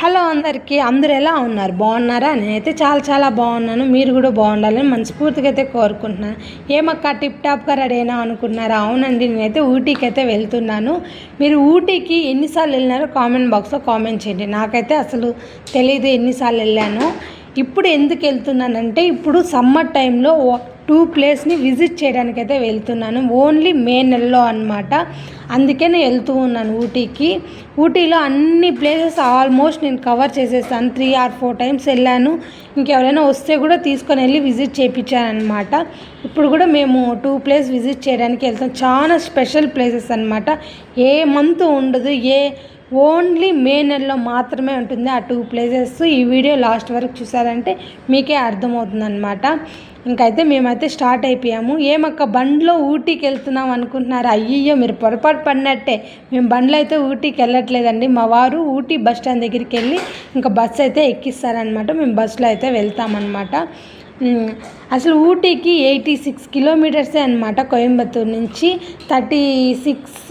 Hello అందరికీ అందరు ఎలా ఉన్నారు? బాగున్నారా? నేనైతే చాలా చాలా బాగున్నాను. మీరు కూడా బాగుండాలని మనస్ఫూర్తిగా అయితే కోరుకుంటున్నాను ఏమక్క టిప్ టాప్గా రెడీ అయినా అనుకున్నారా? అవునండి నేనైతే ఊటీకి అయితే వెళ్తున్నాను. మీరు ఊటీకి ఎన్నిసార్లు వెళ్ళినారో కామెంట్ బాక్స్లో కామెంట్ చేయండి. నాకైతే అసలు తెలియదు ఎన్నిసార్లు వెళ్ళాను. ఇప్పుడు ఎందుకు వెళ్తున్నానంటే ఇప్పుడు సమ్మర్ టైంలో టూ ప్లేస్ని విజిట్ చేయడానికి అయితే వెళ్తున్నాను. ఓన్లీ మే నెలలో అనమాట అందుకే నేను వెళ్తూ ఉన్నాను ఊటీకి. ఊటీలో అన్ని ప్లేసెస్ ఆల్మోస్ట్ నేను కవర్ చేసేసాను. త్రీ ఆర్ ఫోర్ టైమ్స్ వెళ్ళాను. ఇంకెవరైనా వస్తే కూడా తీసుకొని వెళ్ళి విజిట్ చేయించాను అనమాట ఇప్పుడు కూడా మేము టూ ప్లేస్ విజిట్ చేయడానికి వెళ్తాం. చాలా స్పెషల్ ప్లేసెస్ అనమాట ఏ మంత్ ఉండదు ఏ ఓన్లీ మే నెలలో మాత్రమే ఉంటుంది ఆ టూ ప్లేసెస్. ఈ వీడియో లాస్ట్ వరకు చూసారంటే మీకే అర్థమవుతుంది అనమాట ఇంకైతే మేమైతే స్టార్ట్ అయిపోయాము. ఏమక్క బండ్లో ఊటీకి వెళ్తున్నాం అనుకుంటున్నారు? అయ్యయ్యో మీరు పొరపాటు పడినట్టే. మేము బండ్లో అయితే ఊటీకి వెళ్ళట్లేదండి మా వారు ఊటీ బస్ స్టాండ్ దగ్గరికి వెళ్ళి ఇంకా బస్సు అయితే ఎక్కిస్తారనమాట మేము బస్సులో అయితే వెళ్తామన్నమాట. అసలు ఊటీకి ఎయిటీ సిక్స్ కిలోమీటర్సే అనమాట కోయంబత్తూర్ నుంచి. థర్టీ సిక్స్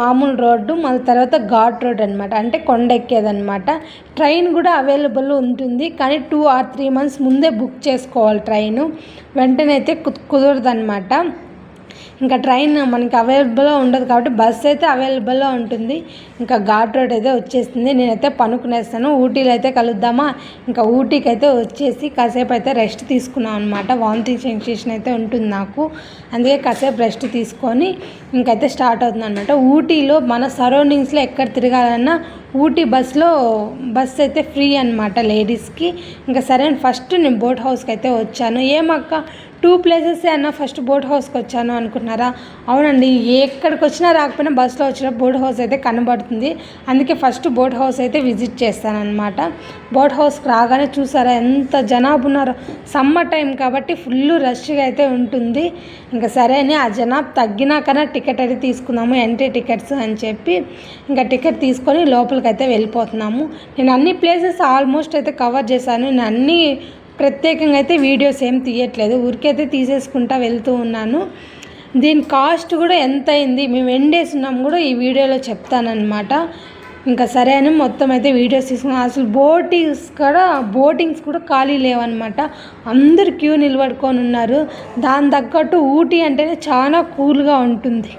మామూలు రోడ్డు మళ్ళీ తర్వాత ఘాట్ రోడ్ అనమాట అంటే కొండ ఎక్కేదనమాట ట్రైన్ కూడా అవైలబుల్ ఉంటుంది కానీ టూ ఆర్ త్రీ మంత్స్ ముందే బుక్ చేసుకోవాలి ట్రైన్. వెంటనే అయితే కుదరదు అనమాట ఇంకా ట్రైన్ మనకి అవైలబుల్లో ఉండదు కాబట్టి బస్ అయితే అవైలబుల్లో ఉంటుంది. ఇంకా ఘాట్ రోడ్ అయితే వచ్చేస్తుంది నేనైతే పనుకునేస్తాను. ఊటీలో అయితే కలుద్దామా? ఇంకా ఊటీకి అయితే వచ్చేసి కాసేపు అయితే రెస్ట్ తీసుకున్నాం అనమాట వామిటింగ్ సెన్సేషన్ అయితే ఉంటుంది నాకు. అందుకే కాసేపు రెస్ట్ తీసుకొని ఇంకైతే స్టార్ట్ అవుతుంది అనమాట ఊటీలో మన సరౌండింగ్స్లో ఎక్కడ తిరగాలన్నా ఊటీ బస్లో బస్ అయితే ఫ్రీ అనమాట లేడీస్కి. ఇంకా సరే అని ఫస్ట్ నేను బోట్ హౌస్కి అయితే వచ్చాను. ఏమక్క? టూ ప్లేసెస్ అన్న ఫస్ట్ బోట్ హౌస్కి వచ్చాను అనుకున్నారా? అవునండి ఎక్కడికి వచ్చినా రాకపోయినా బస్సులో వచ్చిన బోట్ హౌస్ అయితే కనబడుతుంది. అందుకే ఫస్ట్ బోట్ హౌస్ అయితే విజిట్ చేస్తానన్నమాట. బోట్ హౌస్కి రాగానే చూసారా ఎంత జనాభా ఉన్నారో. సమ్మర్ టైం కాబట్టి ఫుల్ రష్గా అయితే ఉంటుంది. ఇంకా సరే అని ఆ జనాభా తగ్గినాకనే టికెట్ అయితే తీసుకుందాము ఎంట్రీ టికెట్స్ అని చెప్పి ఇంకా టికెట్ తీసుకొని లోపలికి అయితే వెళ్ళిపోతున్నాము. నేను అన్ని ప్లేసెస్ ఆల్మోస్ట్ అయితే కవర్ చేశాను. నేను అన్ని ప్రత్యేకంగా అయితే వీడియోస్ ఏం తీయట్లేదు. ఊరికైతే తీసేసుకుంటా వెళ్తూ ఉన్నాను. దీని కాస్ట్ కూడా ఎంత అయింది? మేము ఎన్ని డేస్ ఉన్నాం కూడా ఈ వీడియోలో చెప్తానమాట ఇంకా సరే అని మొత్తం అయితే వీడియోస్ తీసుకున్నాం అసలు బోటింగ్స్ కూడా బోటింగ్స్ కూడా ఖాళీ లేవన్నమాట. అందరు క్యూ నిలబడుకొని ఉన్నారు. దాని తగ్గట్టు ఊటీ అంటేనే చాలా కూల్గా ఉంటుంది.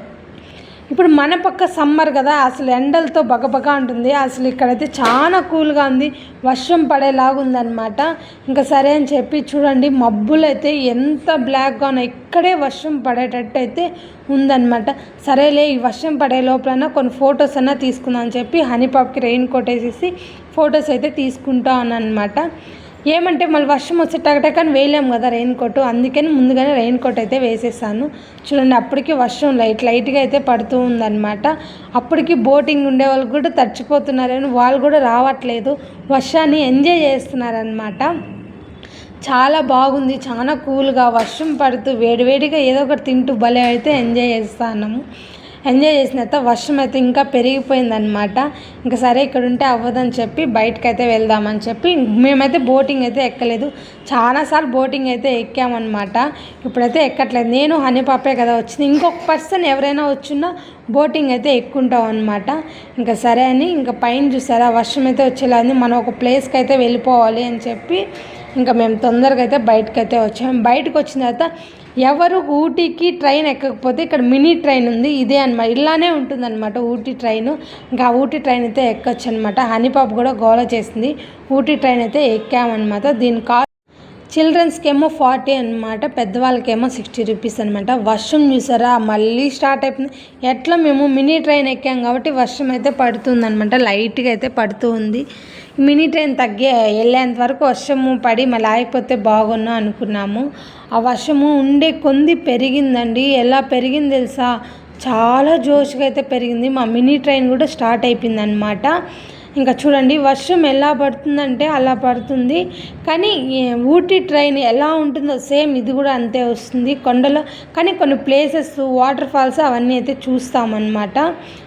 ఇప్పుడు మన పక్క సమ్మర్ కదా అసలు ఎండలతో బగబగా ఉంటుంది. అసలు ఇక్కడైతే చాలా కూల్గా ఉంది వర్షం పడేలాగా ఉందన్నమాట. ఇంకా సరే అని చెప్పి చూడండి మబ్బులు అయితే ఎంత బ్లాక్గా ఉన్నాయి. ఇక్కడే వర్షం పడేటట్టు అయితే ఉందన్నమాట. సరేలే ఈ వర్షం పడే లోపలన్నా కొన్ని ఫొటోస్ అన్నా తీసుకుందాం అని చెప్పి హనీపాప్కి రెయిన్ కోట్ వేసేసి ఫొటోస్ అయితే తీసుకుంటా అనమాట ఏమంటే మళ్ళీ వర్షం వచ్చే టకటకని వేయలేము కదా రెయిన్ కోట్ అందుకని ముందుగానే రెయిన్ కోట్ అయితే వేసేసాను. చూడండి అప్పటికి వర్షం లైట్ లైట్గా అయితే పడుతూ ఉందన్నమాట. అప్పటికి బోటింగ్ ఉండే వాళ్ళు కూడా తడిచిపోతున్నారని వాళ్ళు కూడా రావట్లేదు. వర్షాన్ని ఎంజాయ్ చేస్తున్నారనమాట చాలా బాగుంది చాలా కూల్గా వర్షం పడుతూ వేడివేడిగా ఏదో ఒకటి తింటూ భలే అయితే ఎంజాయ్ చేస్తాము ఎంజాయ్ చేసిన తర్వాత వర్షం అయితే ఇంకా పెరిగిపోయిందనమాట ఇంకా సరే ఇక్కడ ఉంటే అవ్వదని చెప్పి బయటకు అయితే వెళ్దామని చెప్పి మేమైతే బోటింగ్ అయితే ఎక్కలేదు. చాలాసార్లు బోటింగ్ అయితే ఎక్కామన్నమాట. ఇప్పుడైతే ఎక్కట్లేదు. నేను హనీ పాపే కదా వచ్చింది. ఇంకొక పర్సన్ ఎవరైనా వచ్చినా బోటింగ్ అయితే ఎక్కుంటాం అనమాట ఇంకా సరే అని ఇంకా పైన చూసారా వర్షం అయితే వచ్చేలా ఉంది. మనం ఒక ప్లేస్కి అయితే వెళ్ళిపోవాలి అని చెప్పి ఇంకా మేము తొందరగా అయితే బయటకు అయితే వచ్చాము బయటకు వచ్చిన తర్వాత ఎవరు ఊటీకి ట్రైన్ ఎక్కకపోతే ఇక్కడ మినీ ట్రైన్ ఉంది ఇదే అనమాట ఇలానే ఉంటుందన్నమాట ఊటీ ట్రైన్. ఇంకా ఊటీ ట్రైన్ అయితే ఎక్కొచ్చు అనమాట హనీపాప్ కూడా గోల చేసింది. ఊటీ ట్రైన్ అయితే ఎక్కామన్నమాట. దీని కా చిల్డ్రన్స్కి ఏమో ఫార్టీ అనమాట పెద్దవాళ్ళకేమో సిక్స్టీ రూపీస్ అనమాట వర్షం చూసారా? మళ్ళీ స్టార్ట్ అయిపోయింది. ఎట్లా మేము మినీ ట్రైన్ ఎక్కాం కాబట్టి వర్షం అయితే పడుతుంది అనమాట లైట్గా అయితే పడుతూ ఉంది మినీ ట్రైన్ తగ్గే వెళ్ళేంత వరకు వర్షము పడి మళ్ళీ ఆగిపోతే బాగున్నా అనుకున్నాము. ఆ వర్షము ఉండే కొంది పెరిగిందండి. ఎలా పెరిగింది తెలుసా? చాలా జోష్గా అయితే పెరిగింది. మా మినీ ట్రైన్ కూడా స్టార్ట్ అయిపోయింది అనమాట ఇంకా చూడండి వర్షం ఎలా పడుతుందంటే అలా పడుతుంది కానీ ఈ ఊటీ ట్రైన్ ఎలా ఉంటుందో సేమ్ ఇది కూడా అంతే వస్తుంది కొండలో కానీ కొన్ని ప్లేసెస్ వాటర్ ఫాల్స్ అవన్నీ అయితే చూస్తామన్నమాట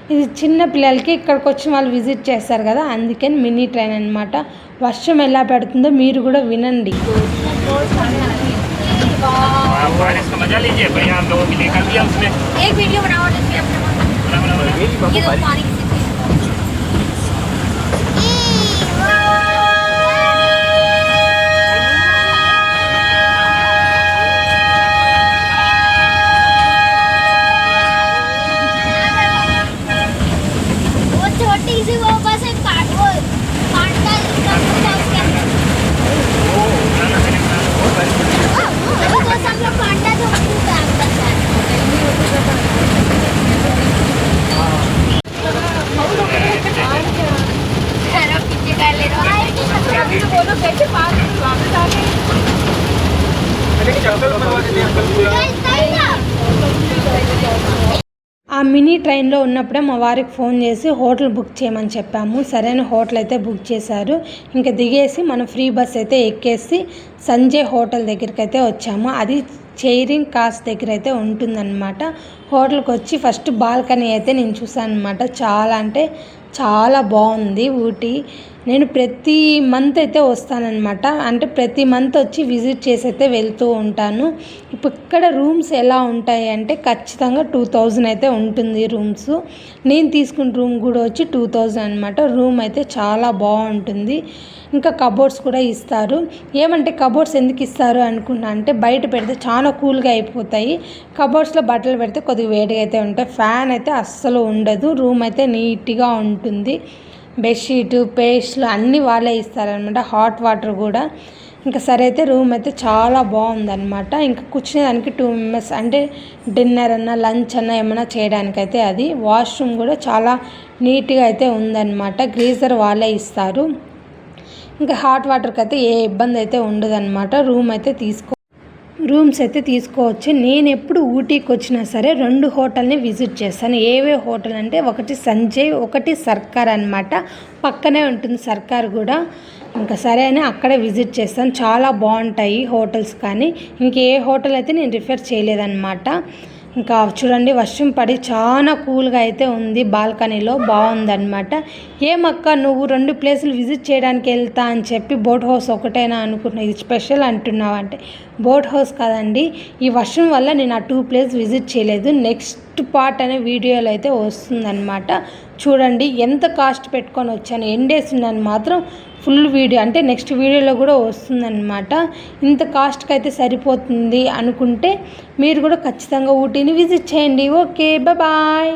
ఇది చిన్న పిల్లలకి ఇక్కడికి వచ్చి వాళ్ళు విజిట్ చేస్తారు కదా అందుకని మినీ ట్రైన్ అనమాట వర్షం ఎలా పడుతుందో మీరు కూడా వినండి आप बारिश का अभी तो बोलो कैसे पास वापस आ गए ఆ మినీ ట్రైన్లో ఉన్నప్పుడే మా వారికి ఫోన్ చేసి హోటల్ బుక్ చేయమని చెప్పాము సరైన హోటల్ అయితే బుక్ చేశారు ఇంకా దిగేసి మనం ఫ్రీ బస్ అయితే ఎక్కేసి సంజయ్ హోటల్ దగ్గరికి అయితే వచ్చాము అది చైరింగ్ కాస్ట్ దగ్గర అయితే ఉంటుందన్నమాట హోటల్కి వచ్చి ఫస్ట్ బాల్కనీ అయితే నేను చూసాను అనమాట చాలా అంటే చాలా బాగుంది ఊటీ నేను ప్రతి మంత్ అయితే వస్తానన్నమాట. అంటే ప్రతి మంత్ వచ్చి విజిట్ చేసి అయితే వెళ్తూ ఉంటాను. ఇప్పుడు ఇక్కడ రూమ్స్ ఎలా ఉంటాయి అంటే ఖచ్చితంగా టూ థౌజండ్ అయితే ఉంటుంది రూమ్స్ నేను తీసుకున్న రూమ్ కూడా వచ్చి టూ థౌజండ్ అనమాట రూమ్ అయితే చాలా బాగుంటుంది. ఇంకా కబోర్డ్స్ కూడా ఇస్తారు. ఏమంటే కబోర్డ్స్ ఎందుకు ఇస్తారు అనుకున్నా అంటే బయట పెడితే చాలా కూల్గా అయిపోతాయి. కబోర్డ్స్లో బట్టలు పెడితే కొద్దిగా వేడిగా అయితే ఉంటాయి. ఫ్యాన్ అయితే అస్సలు ఉండదు. రూమ్ అయితే నీట్గా ఉంటుంది. బెడ్షీటు పేస్ట్లు అన్నీ వాళ్ళే ఇస్తారనమాట హాట్ వాటర్ కూడా. ఇంకా సరే అయితే రూమ్ అయితే చాలా బాగుందన్నమాట. ఇంకా కూర్చునేదానికి టూ మెంబర్స్ అంటే డిన్నర్ అన్న లంచ్ అన్న ఏమైనా చేయడానికైతే అది. వాష్రూమ్ కూడా చాలా నీట్గా అయితే ఉందన్నమాట. గ్రీజర్ వాళ్ళే ఇస్తారు. ఇంకా హాట్ వాటర్కి అయితే ఏ ఇబ్బంది అయితే ఉండదన్నమాట. రూమ్ అయితే తీసుకో రూమ్స్ అయితే తీసుకోవచ్చు. నేను ఎప్పుడు ఊటీకి వచ్చినా సరే రెండు హోటల్ని విజిట్ చేస్తాను. ఏవే హోటల్ అంటే ఒకటి సంజయ్ ఒకటి సర్కార్ అన్నమాట. పక్కనే ఉంటుంది సర్కార్ కూడా. ఇంకా సరే అని అక్కడే విజిట్ చేస్తాను. చాలా బాగుంటాయి హోటల్స్ కానీ. ఇంకే హోటల్ అయితే నేను రిఫర్ చేయలేదన్నమాట. ఇంకా చూడండి వర్షం పడి చాలా కూల్గా అయితే ఉంది. బాల్కనీలో బాగుందన్నమాట. ఏమక్క నువ్వు రెండు ప్లేసులు విజిట్ చేయడానికి వెళ్తా అని చెప్పి బోట్ హౌస్ ఒకటేనా అనుకున్నా. ఇది స్పెషల్ అంటున్నావు అంటే బోట్ హౌస్ కాదండి. ఈ వర్షం వల్ల నేను ఆ టూ ప్లేస్ విజిట్ చేయలేదు. నెక్స్ట్ పార్ట్ అనే వీడియోలో అయితే వస్తుందన్నమాట. చూడండి ఎంత కాస్ట్ పెట్టుకొని వచ్చాను. ఎన్ని డేస్ ఉన్నాను మాత్రం ఫుల్ వీడియో అంటే నెక్స్ట్ వీడియోలో కూడా వస్తుందన్నమాట. ఇంత కాస్ట్కి అయితే సరిపోతుంది అనుకుంటే మీరు కూడా ఖచ్చితంగా ఊటీని విజిట్ చేయండి. Okay bye